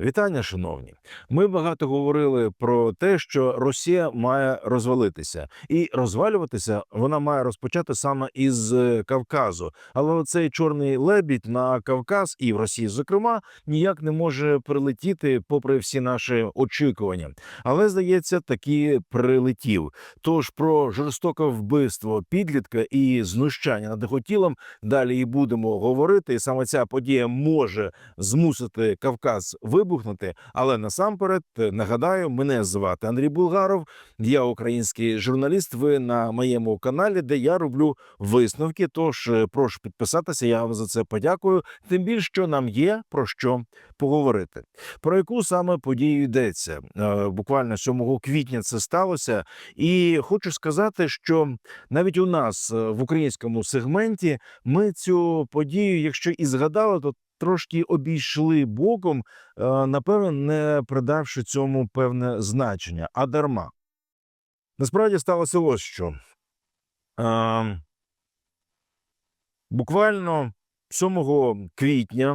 Вітання, шановні. Ми багато говорили про те, що Росія має розвалитися, і розвалюватися вона має розпочати саме із е, Кавказу. Але оцей чорний лебідь на Кавказ і в Росії, зокрема, ніяк не може прилетіти, попри всі наші очікування. Але здається, таки прилетів. Тож про жорстоке вбивство підлітка і знущання над його тілом далі і будемо говорити. І саме ця подія може змусити Кавказ вибухнути. Але насамперед е, нагадаю, мене звати Андрій Булгаров. Я український журналіст. Ви на моєму каналі, де я роблю висновки. Тож е, прошу підписатися. Я вам за це подякую. Тим більше, що нам є про що поговорити. Про яку саме подію йдеться? Е, Буквально 7 квітня це сталося, і хочу сказати, що навіть у нас в українському сегменті ми цю подію, якщо і згадали, то трошки обійшли боком, е, напевно, не придавши цьому певне значення, а дарма. Насправді сталося ось що. Е, Буквально 7 квітня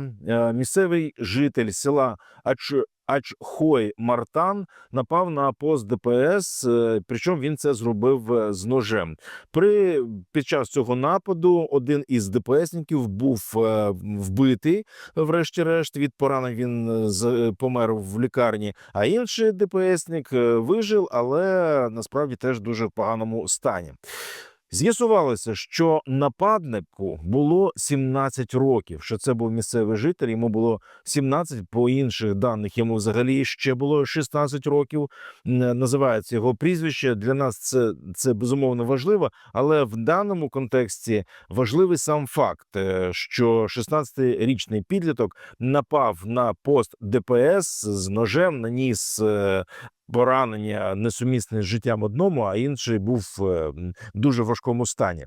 місцевий житель села Ач... Ачхой Мартан напав на пост ДПС, е, причому він це зробив е, з ножем. При під час цього нападу один із ДПСників був е, вбитий. Врешті-решт від поранень він помер в лікарні. А інший ДПСник вижив, але насправді теж дуже в поганому стані. З'ясувалося, що нападнику було 17 років. Що це був місцевий житель. Йому було 17, по інших даних йому взагалі ще було 16 років. Називається його прізвище. Для нас це, це безумовно важливо, але в даному контексті важливий сам факт, е, що 16-річний підліток напав на пост ДПС з ножем, наніс е, поранення несумісне з життям одному, а інший був е, в дуже важкому стані.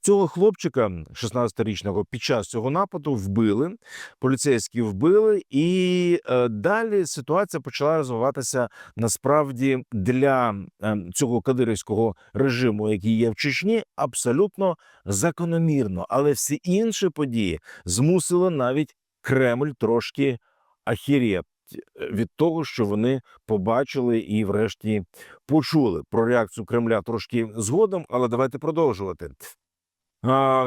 Цього хлопчика, 16-річного, під час цього нападу вбили, поліцейські вбили, і е, далі ситуація почала розвиватися насправді для е, цього кадирівського режиму, який є в Чечні, абсолютно закономірно. Але всі інші події змусили навіть Кремль трошки ахірєт від того, що вони побачили і, врешті, почули про реакцію Кремля трошки згодом, але давайте продовжувати.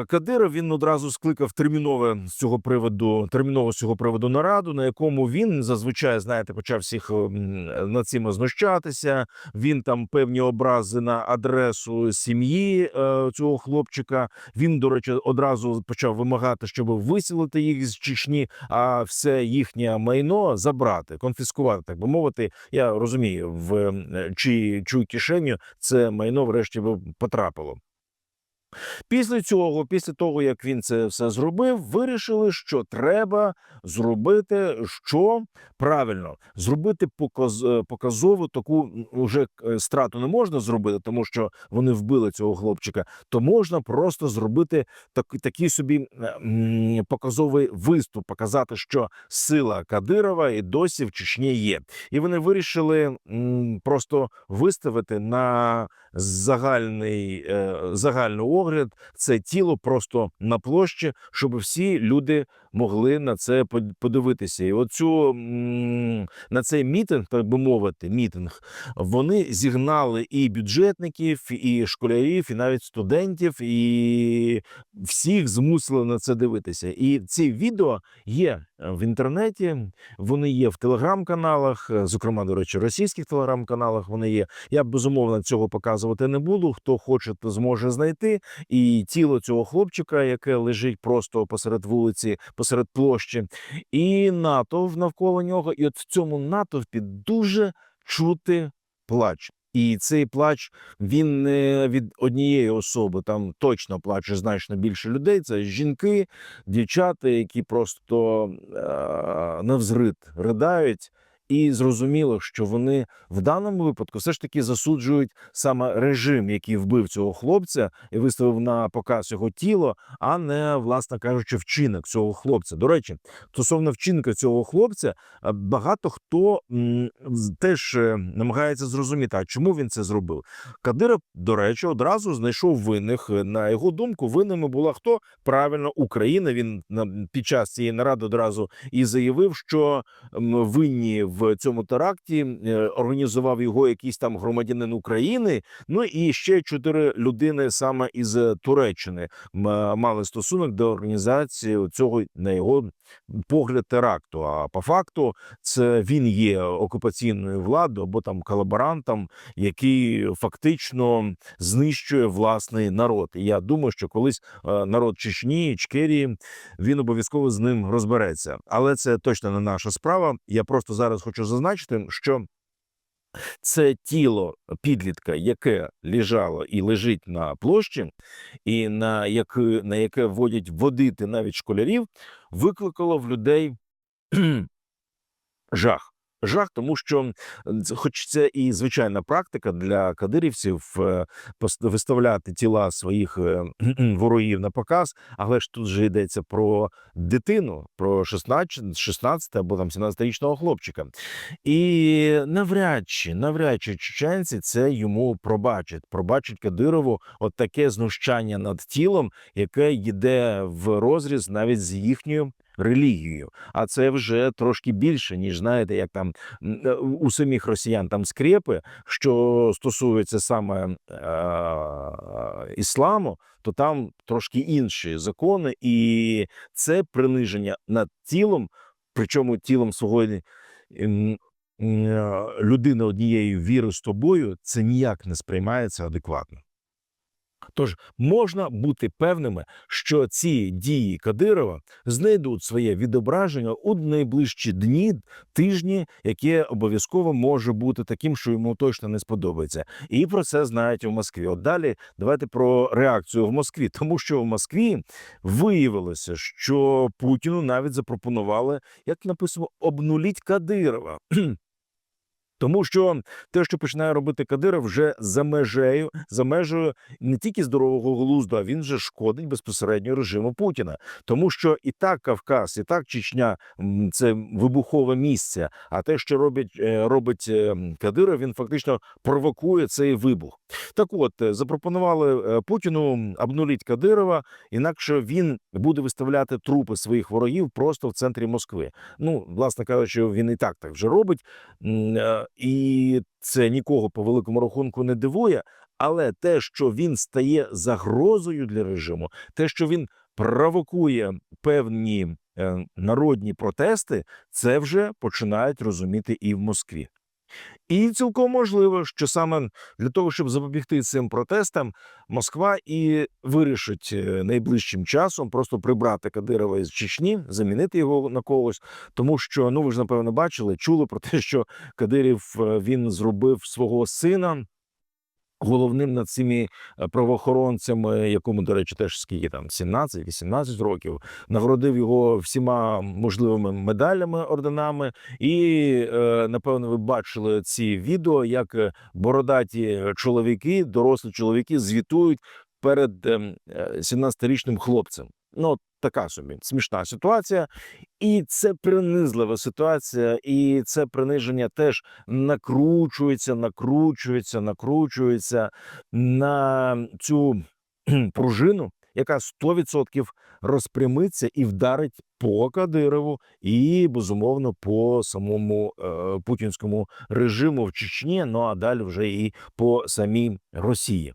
Кадиров він одразу скликав термінове з цього приводу терміново з цього приводу нараду, на якому він зазвичай знаєте почав всіх ем, над цим знущатися. Він там певні образи на адресу сім'ї е, цього хлопчика. Він, до речі, одразу почав вимагати, щоб виселити їх з Чечні, а все їхнє майно забрати, конфіскувати, так би мовити. Я розумію, в е, чиї чию кишеню це майно врешті потрапило. Після цього, після того як він це все зробив, вирішили, що треба зробити що правильно зробити показ, е, показову таку м, уже е, страту не можна зробити, тому що вони вбили цього хлопчика. То можна просто зробити так, такий собі показовий виступ, показати, що сила Кадирова і досі в Чечні є. І вони вирішили просто виставити на загальний е, загальний огляд це тіло просто на площі, щоб всі люди могли на це под- подивитися. І оцю на цей мітинг, так би мовити, мітинг, вони зігнали і бюджетників, і школярів, і навіть студентів, і всіх змусили на це дивитися. І ці відео є в інтернеті, вони є в телеграм-каналах, е, зокрема, до речі, російських телеграм-каналах. Вони є. Я безумовно цього показувати не буду. Хто хоче, то зможе знайти. І тіло цього хлопчика, яке лежить просто посеред вулиці, посеред площі, і натовп навколо нього. І от в цьому натовпі дуже чути плач. І цей плач він не від однієї особи. Там точно плаче значно більше людей. Це жінки, дівчата, які просто е- навзрит ридають. І зрозуміло, що вони в даному випадку все ж таки засуджують саме режим, який вбив цього хлопця і виставив на показ його тіло, а не, власне кажучи, вчинок цього хлопця. До речі, стосовно вчинка цього хлопця, е, багато хто теж е, намагається зрозуміти, а чому він це зробив. Кадиров, до речі, одразу знайшов винних. На його думку, винними була хто правильно Україна. Він під час цієї наради одразу і заявив, що винні в цьому теракті е, організував його якийсь там громадянин України. Ну і ще чотири людини саме із Туреччини мали стосунок до організації цього на його погляд теракту. А по факту це він є окупаційною владою або там колаборантом, який фактично знищує власний народ. І я думаю, що колись е, народ Чечні, Чкерії він обов'язково з ним розбереться. Але це точно не наша справа. Я просто зараз хочу зазначити, що. Це тіло підлітка, яке лежало і лежить на площі, і на яке, на яке водять водити навіть школярів, викликало в людей жах. Жах, тому що, хоч це і звичайна практика для кадирівців е, виставляти тіла своїх е, ворогів на показ, але ж тут же йдеться про дитину, про 16, 16 або там 17-річного хлопчика. І навряд чи, навряд чи чеченці це йому пробачать. Пробачать Кадирову от таке знущання над тілом, яке йде в розріз навіть з їхньою релігією. А це вже трошки більше, ніж знаєте, як там е, у самих росіян там скрепи, що стосується саме е, ісламу, то там трошки інші закони, і це приниження над тілом, причому тілом свого е, людини однієї віри з тобою, це ніяк не сприймається адекватно. Тож можна бути певними, що ці дії Кадирова знайдуть своє відображення у найближчі дні, тижні, яке обов'язково може бути таким, що йому точно не сподобається. І про це знають у Москві. От далі давайте про реакцію в Москві, тому що в Москві виявилося, що Путіну навіть запропонували, як написано, обнуліть Кадирова. Тому що те, що починає робити Кадиров, вже за межею, за межею не тільки здорового глузду, а він вже шкодить безпосередньо режиму Путіна. Тому що і так Кавказ, і так Чечня це вибухове місце. А те, що робить, е, робить е, Кадиров, він фактично провокує цей вибух. Так от е, запропонували Путіну обнуліть Кадирова, інакше він буде виставляти трупи своїх ворогів просто в центрі Москви. Ну, власне кажучи, він і так так вже робить. І це нікого по великому рахунку не дивує. Але те, що він стає загрозою для режиму, те, що він провокує певні е, народні протести, це вже починають розуміти і в Москві. І цілком можливо, що саме для того, щоб запобігти цим протестам, Москва і вирішить е, найближчим часом просто прибрати Кадирова із Чечні, замінити його на когось. Тому що ну ви ж напевно бачили, чули про те, що Кадирів е, він зробив свого сина. Головним над цими е, правоохоронцями, якому, до речі, теж скільки там 17-18 років, нагородив його всіма можливими медалями, орденами. І е, напевно, ви бачили ці відео, як е, бородаті чоловіки, дорослі чоловіки, звітують перед ем, е, 17-річним хлопцем. Ну, така собі смішна ситуація, і це принизлива ситуація, і це приниження теж накручується, накручується, накручується на цю пружину, яка 100% розпрямиться і вдарить по Кадирову, і безумовно по самому е, путінському режиму в Чечні. Ну а далі вже і по самій Росії.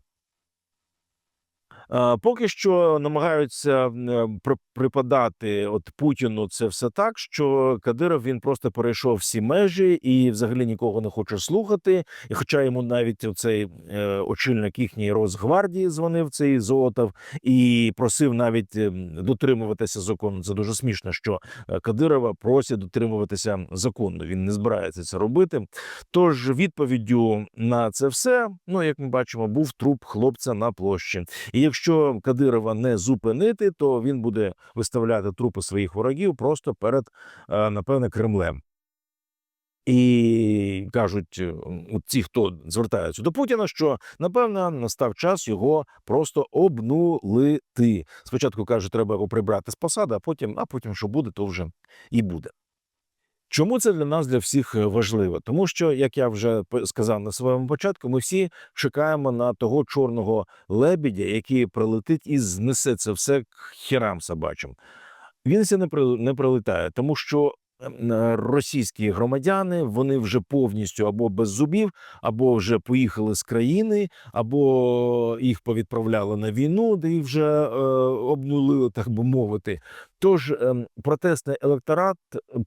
Е, Поки що намагаються е, при- припадати от Путіну це все так, що Кадиров він просто перейшов всі межі і взагалі нікого не хоче слухати. І хоча йому навіть цей очільник їхньої Росгвардії дзвонив цей Золотов і просив навіть е, дотримуватися закону. Це дуже смішно, що е, Кадирова просять дотримуватися закону. Він не збирається це робити. Тож відповіддю на це все, ну як ми бачимо, був труп хлопця на площі. І якщо Кадирова не зупинити, то він буде виставляти трупи своїх ворогів просто перед, е, напевне, Кремлем. І кажуть е, от хто звертаються до Путіна, що напевно настав час його просто обнулити. Спочатку кажуть, треба його прибрати з посади, а потім, а потім, що буде, то вже і буде. Чому це для нас, для всіх е, важливо? Тому що, як я вже сказав на своєму початку, ми всі чекаємо на того чорного лебідя, який прилетить і знесе це все к херам собачим. Він це не прилетає, тому що ем, е, російські громадяни вони вже повністю або без зубів, або вже поїхали з країни, або їх повідправляли на війну, де їх вже е, обнулили, так би мовити. Тож ем, протестний електорат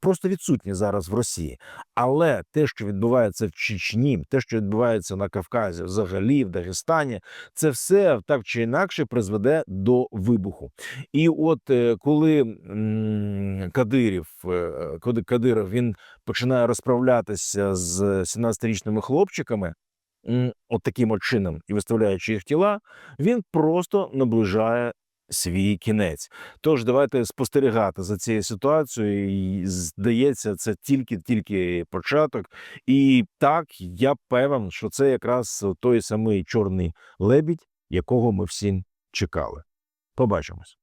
просто відсутній зараз в Росії. Але те, що відбувається в Чечні, те, що відбувається на Кавказі, взагалі в Дагестані, це все так чи інакше призведе до вибуху. І от е, коли Кадирів, е, коли Кадиров він починає розправлятися з 17-річними хлопчиками, от таким от чином, і виставляючи їх тіла, він просто наближає свій кінець. Тож давайте спостерігати за цією ситуацією. І, здається, це тільки-тільки початок. І так я певен, що це якраз той самий чорний лебідь, якого ми всі чекали. Побачимось.